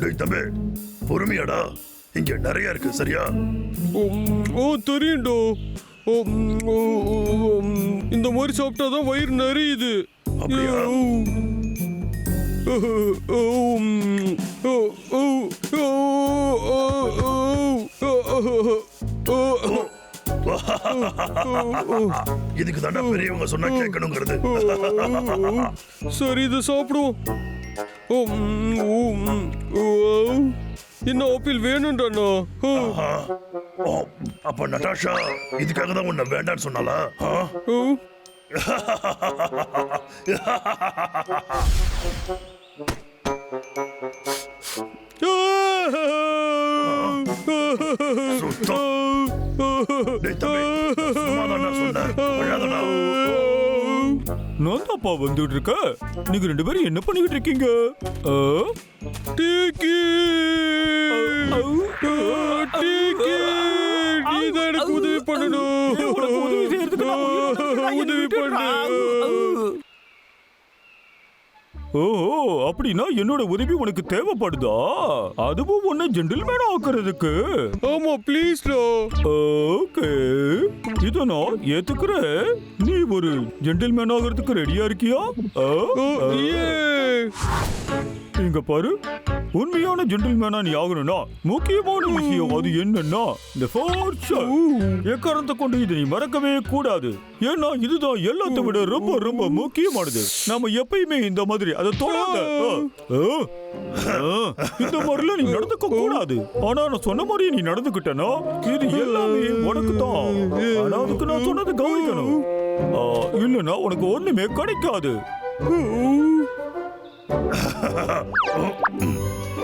டேய் தம்பி பொறுமையாடா இங்க நிறைய இருக்கு சரியா ஓ தெரியும்டோ இந்த மாதிரி சாப்பிட்டா தான் வயிறு நிறையுது ஓ இதுக்கு தாண்டா பெரியவங்க சொன்னா கேட்கணுங்கிறது. சரி இதை சாப்பிடுவோம். என்ன ஆப்பிள் வேணும்டாண்ணா? அப்ப நட்டாஷா இதுக்காக தான் உன்னை வேண்டான்னு சொன்னாலா ஆ? அப்பா வந்துட்டு இருக்க நீங்க ரெண்டு பேரும் என்ன பண்ணிட்டு இருக்கீங்க? உதவி பண்ணணும். உதவி பண்ணு. ஓ அப்படின்னா என்னோட உதவி உனக்கு தேவைப்படுதா? அதுவும் உன்னை ஜென்டில்மேன் ஆக்குறதுக்கு. ஆமா ப்ளீஸ்டா ஓகே. இத நான் ஏத்துக்கிறேன். நீ ஒரு ஜென்டில்மேன் ஆகிறதுக்கு ரெடியா இருக்கியா? இங்க பாரு. உண்மையான ஜென்டில்மேனா நீ ஆகணும்னா முக்கியமான விஷயம் அது என்னன்னா இந்த எக்காரணத்தை கொண்டு இதை நீ மறக்கவே கூடாது. ஏன்னா இதுதான் எல்லாத்தை விட ரொம்ப ரொம்ப முக்கியமானது. நாம எப்பயுமே இந்த மாதிரி அதை தொடாத. இந்த மாதிரிலாம் நீ நடந்துக்க கூடாது. ஆனா நான் சொன்ன மாதிரி நீ நடந்துக்கிட்டனா இது எல்லாமே உனக்கு தான். ஆனா அதுக்கு நான் சொன்னது கவனிக்கணும். இல்லைன்னா உனக்கு ஒண்ணுமே கிடைக்காது.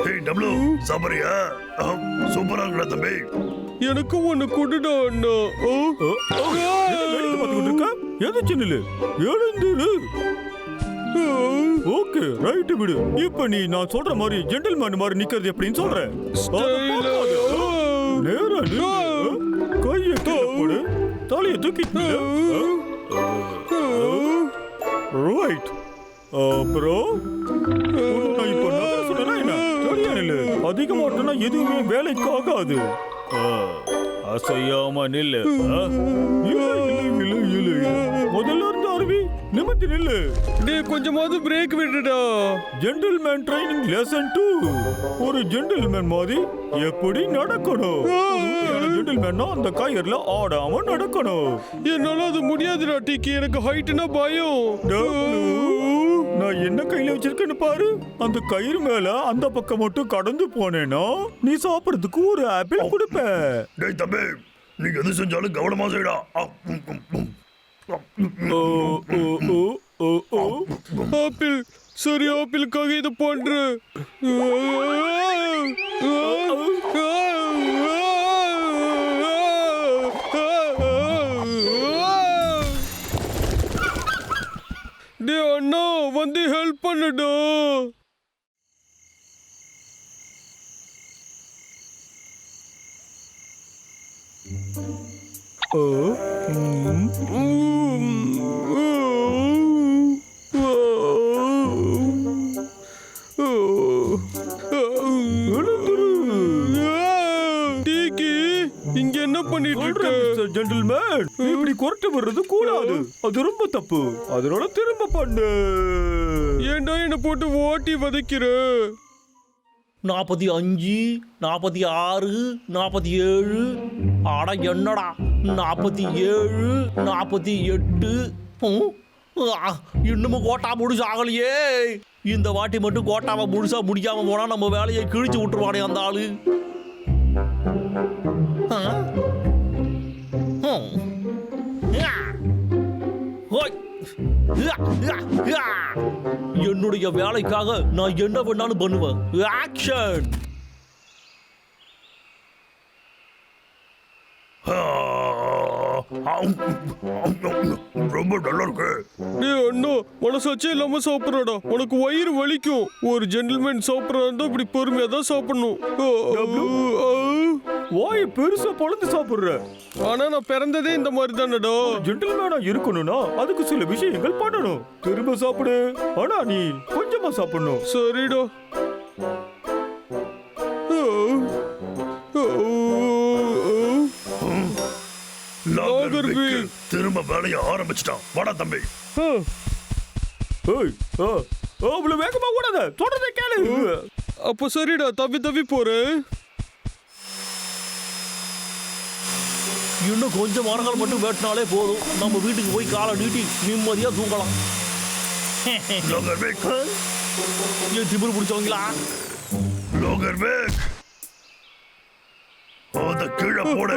டேய் டபுளு சாப்பிடுறியா? சூப்பரா இருக்குடா தம்பி. எனக்கு ஒண்ணு கொடுடா அண்ணா. பார்த்துக்கிட்டு இருக்க? எந்திரிச்சு நில்லு. எழுந்திரு. ஓகே ரைட் விடு. இப்ப நீ நான் சொல்ற மாதிரி ஜென்டில்மேன் மாதிரி நிக்கிறது எப்படின்னு சொல்றேன். நேரா. கையை போடு. தலையை தூக்கிட்டு ரைட் அப்புறம்? நான் இப்ப நகர சொன்னேனா என்ன? சரியா நில்லு. அதிகமா ஓட்டுனா எதுவுமே வேலைக்கு ஆகாது அசையாம நில்லு. முதல்ல இருந்து அருவி நிமித்தி நில்லு. டேய் கொஞ்சமாவது பிரேக் விடுடா ஜென்டில்மேன் ட்ரைனிங் லெசன் டூ ஒரு ஜென்டில்மேன் மாதிரி எப்படி நடக்கணும்? ஜென்டில்மேன்னா அந்த கயிறுல ஆடாம நடக்கணும். என்னால அது முடியாதுடா டிக்கி. எனக்கு ஹைட்னா பயம். நான் என்ன கையில வச்சிருக்கேன்னு பாரு. அந்த கயிறு மேல அந்த பக்கம் மட்டும் கடந்து போனேன்னா நீ சாப்பிடுறதுக்கு ஒரு ஆப்பிள் கொடுப்ப. டேய் தம்பி நீ எது செஞ்சாலும் கவனமா செய்டா. ஆப்பிள் சரி ஆப்பிளுக்காக இதை பண்றேன். வந்து ஹெல்ப் பண்ணுடா இங்க என்ன பண்ணிட்டு இருக்க ஜென்டில்மேன் இப்படி குரட்டு வர்றது அது ரொம்ப தப்பு. அதனால திரும்ப பண்ணு. ஏண்டா என்ன போட்டு ஓட்டி வதைக்கிற? நாற்பத்தி அஞ்சு நாற்பத்தி ஆறு நாற்பத்தி ஏழு. ஆடா என்னடா? நாற்பத்தி ஏழு நாற்பத்தி எட்டு. இன்னமும் கோட்டா முடிச்சு ஆகலையே. இந்த வாட்டி மட்டும் கோட்டாவை முழுசா முடிக்காம போனா நம்ம வேலையை கிழிச்சு விட்டுருவானே அந்த ஆளு. என்னுடைய வேலைக்காக நான் என்ன வேணாலும் பண்ணுவேன். ஆக்ஷன் ரொம்ப நல்லா இருக்கு டேய் அண்ணா மனசாச்சே இல்லாம சாப்பிட்றடா உனக்கு வயிறு வலிக்கும். ஒரு ஜென்டில்மேன் சாப்பிட்றா இருந்தா இப்படி பொறுமையா தான் சாப்பிடணும். வாய் பெருசா பொழுது சாப்பிடுற. ஆனா நான் பிறந்ததே இந்த மாதிரி தானடா ஜென்டில்மேனா இருக்கணும்னா அதுக்கு சில விஷயங்கள் பண்ணணும். திரும்ப சாப்பிடு. ஆனா நீ கொஞ்சமா சாப்பிடணும். சரிடா. லாகர்விக்கு திரும்ப வேலைய ஆரம்பிச்சிட்டான். வாடா தம்பி. ஏய் ஆ, ஆ, அவ்வளவு வேகமா ஓடாத. தொடர்ந்து கேளு. அப்ப சரிடா தவி தவி போறேன். இன்னும் கொஞ்சம் மரங்கள் மட்டும் வெட்டினாலே போதும். நம்ம வீட்டுக்கு போய் காலை நீட்டி நிம்மதியா தூங்கலாம். ஏன் திமிரு பிடிச்சவங்களா? லாகர்விக் அத கீழே போடு.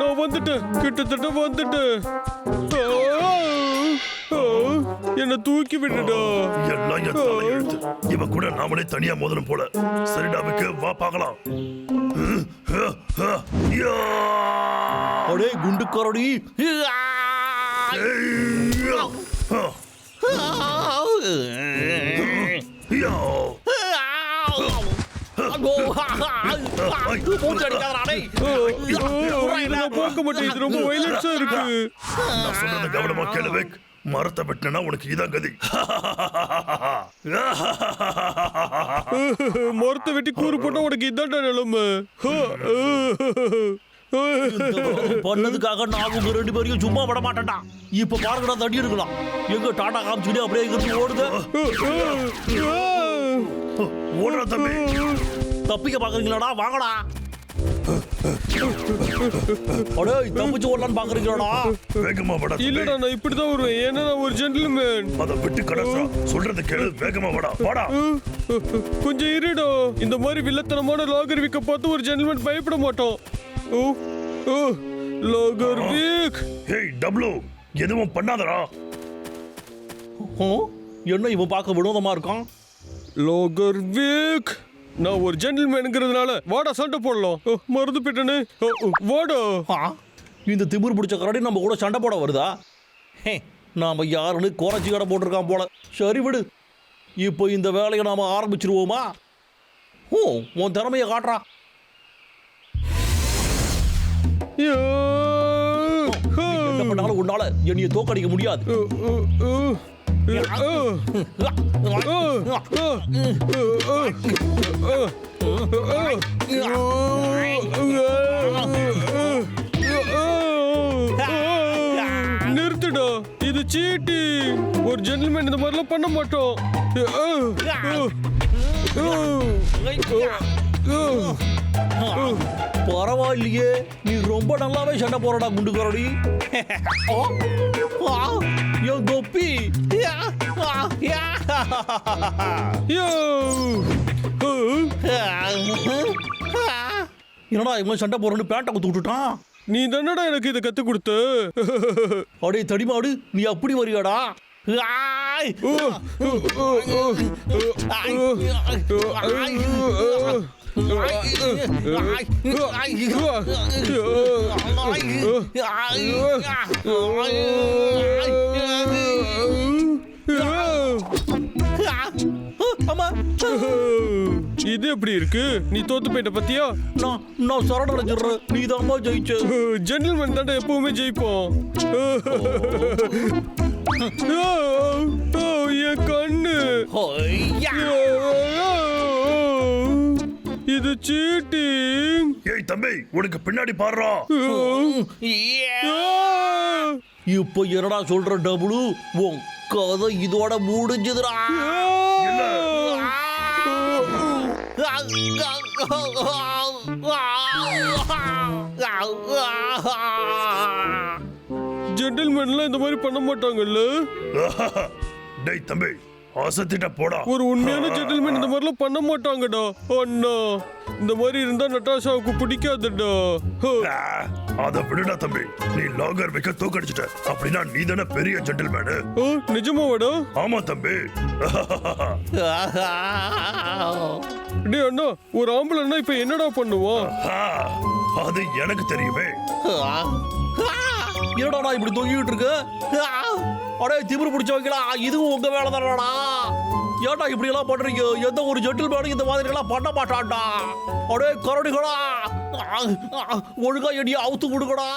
நான் வந்துட்டேன். கிட்டத்தட்ட வந்துட்டேன். என்னை தூக்கி விட்டுடா எல்லாம் என் தலை எழுத்து இவன் கூட நாமளே தனியா மோதணும் போல. சரிடா விக்கு வா பார்க்கலாம். யா! அடே குண்டு கரடி ஐயா! யா! மூச்சு அடிக்காதடா, டேய். இதெல்லாம் பார்க்க மாட்டேன் இது ரொம்ப வைலன்ஸா இருக்கு நான் சொல்றத கவனமா கேளு விக் மரத்தை வெட்டினா உனக்கு இதான் கதி மரத்தை வெட்டி கூறு போட்டா உனக்கு இதான்டா நிலைமை பண்ணதுக்காக நான் உங்க ரெண்டு பேரையும் சும்மா விட மாட்டேன்டா. இப்ப பாருங்கடா தடி இருக்கலாம். எங்க டாடா காமிச்சுட்டு அப்படியே இங்கிருந்து ஓடுது. ஓடுறா தம்பி. தப்பிக்க பாக்குறீங்களாடா? வாங்கடா. அடே தப்பிச்சு ஓடலான்னு பாக்குறீங்களாடா? வேகமா வாடா. இல்லடா நான் இப்படிதான் வருவேன். ஏன்னா நான் ஒரு ஜென்டில்மேன் அதை விட்டு கடசா. சொல்றத கேளு வேகமா வாடா. வாடா. கொஞ்சம் இருடா. இந்த மாதிரி வில்லத்தனமான லாகர் வீக்க பார்த்து ஒரு ஜென்டில்மேன் பயப்பட மாட்டோம். லாகர் வீக். ஹேய் டப்ளு எதுவும் பண்ணாதடா. ஓ, என்ன இவன் பார்க்க வினோதமா இருக்கான்? லாகர் வீக். நான் ஒரு ஜென்டில்மேனுங்கிறதுனால வாடா சண்டை போடலாம். ஓ, ஓ, வாடா. ஆ, இந்த திமிர் பிடிச்ச கரடி நம்ம கூட சண்டை போட வருதா? ஹே நாம யாருன்னு குறைச்சி கடை போட்டிருக்கான் போல. சரி விடு. இப்போ இந்த வேலையை நாம ஆரம்பிச்சிருவோமா? ஓ உன் திறமையை காட்டுறா. என்ன பண்ணாலும் உன்னால என்னைய தோக்கடிக்க முடியாது. நிறுத்துடா. இது சீட்டி. ஒரு ஜென்டில்மேன் இந்த மாதிரிலாம் பண்ண மாட்டோம். பரவாயில்லையே நீ ரொம்ப நல்லாவே சண்டை போறடா குண்டு கரடி ஓ, ஆ, என் தொப்பி. என்னடா இவன் சண்டை போறேன்னு பேட்டை குத்து விட்டுட்டான் நீ தானடா எனக்கு இதை கத்து கொடுத்த அடே தடிமாடு நீ அப்படி வரியாடா ஆய்! ஆமா இது எப்படி இருக்கு? நீ தோத்து போயிட்ட பத்தியா? நான் நான் சரணடைஞ்சிடுறேன் நீ தான்மா ஜெயிச்ச. ஜென்டில்மேன் தாண்டா எப்பவுமே ஜெயிப்போம். என் கண்ணு. சீட்டிங் ஏய் தம்பி உனக்கு பின்னாடி பாடுறா! இப்போ என்னடா சொல்ற டபுளு? உன் கதை இதோட முடிஞ்சதுடா. ஜென்டில்மேன்லாம் இந்த மாதிரி பண்ண மாட்டாங்கல்ல? டேய் தம்பி அசத்திட்ட போடா. ஒரு உண்மையான ஜென்டில்மேன் இந்த மாதிரிலாம் பண்ண மாட்டாங்கடா. அண்ணா இந்த மாதிரி இருந்தா நட்டாஷாவுக்கு பிடிக்காதுடா. ஹோ. ஆ, அத விடுடா தம்பி. நீ லாகர் வைக்க தூக்கடிச்சிட்ட. அப்படின்னா நீ தானே பெரிய ஜென்டில்மேனு ஓ நிஜமாவாடா? ஆமா தம்பி. டேய் அண்ணா ஒரு ஆம்பளைன்னா இப்ப என்னடா பண்ணுவான்? ஆ, அது எனக்கு தெரியுமே. என்னடா நான் இப்படி தொங்கிட்டு இருக்கு? அடே திமிரு பிடிச்சவங்களா இதுவும் உங்க வேலை தானடா ஏன்டா இப்படி எல்லாம் பண்றீங்க? எந்த ஒரு ஜெட்டில் மேனும் இந்த மாதிரி எல்லாம் பண்ண மாட்டான்டா. அடே கரடிகளா ஒழுங்கா எடியா அவுத்து கொடுக்கடா